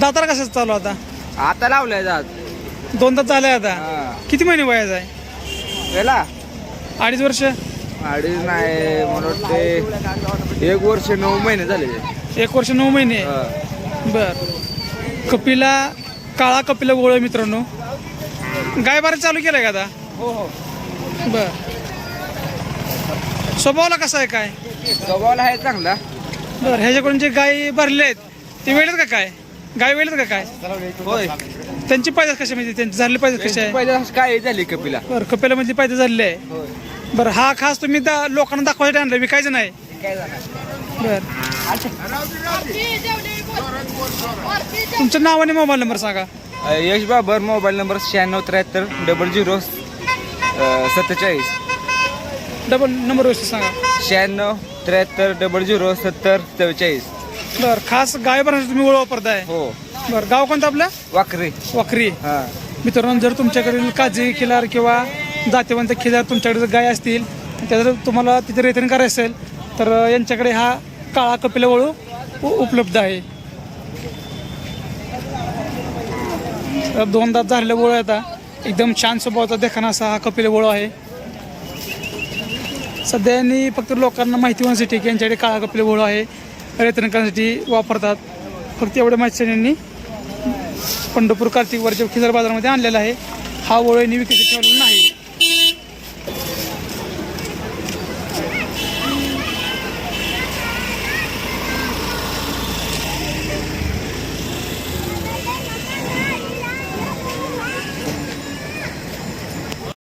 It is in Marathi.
दातारा कशाचं चालू आता? आता लावलाय जात दोन तास झाले आता. किती महिने वयाचा आहे? गेला अडीच वर्ष? अडीच नाही मला वाटते एक वर्ष नऊ महिने झाले. एक वर्ष नऊ महिने. बर. कपिला काळा कपिला गोळ मित्रांनो. गाय बारा चालू केलाय का आता? हो हो. बर. स्वभावाला कसा आहे काय? स्वभावाला आहे चांगला. बर ह्याच्याकडून जे गाय भरले आहेत ते वेळेत का काय? गाय वेळेत का काय? होय. त्यांची पायदास कशा म्हणजे त्यांची झालेली पायदास कशी आहे? पहिल्या काय झाली कपिला? बरं कपिला मधली पायदास झालेली आहे. बरं हा खास तुम्ही दा- लोकांना दाखवायसाठी आणलं विकायचं नाही. झालं? बर. तुमचं नाव आणि मोबाईल नंबर सांगा. यश बाबर मोबाईल नंबर शहाण्णव त्र्याहत्तर डबल झिरो सत्तेचाळीस. डबल नंबर व्यवस्थित सांगा. शहाण्णव त्र्याहत्तर डबल झिरो सत्तर चव्वेचाळीस. बरं खास गाय भरण्यासाठी तुम्ही ओळ वापरताय हो. बरं गाव कोणतं आपलं? वाकरे. वाखरी हां. मित्रांनो जर तुमच्याकडील काजी खिलार किंवा जातीवंत खिलार तुमच्याकडे जर गाय असतील त्या जर तुम्हाला तिथे रेतन करायचं असेल तर यांच्याकडे हा काळा कपिला वळू उ- उपलब्ध आहे. तर दोन दात झालेले वळू आता. एकदम छान स्वभावाचा देखाना असा हा कपिला वळू आहे. सध्या यांनी फक्त लोकांना माहिती होण्यासाठी की यांच्याकडे काळा कपिला वळू आहे. रेतनकांसाठी करण्यासाठी वापरतात. फक्त एवढ्या माहिती यांनी. पंढरपूर कार्तिक वर्ष खिजर बाजारामध्ये आणलेला आहे. हा वळ यांनी विकसित ठेवलेला नाही.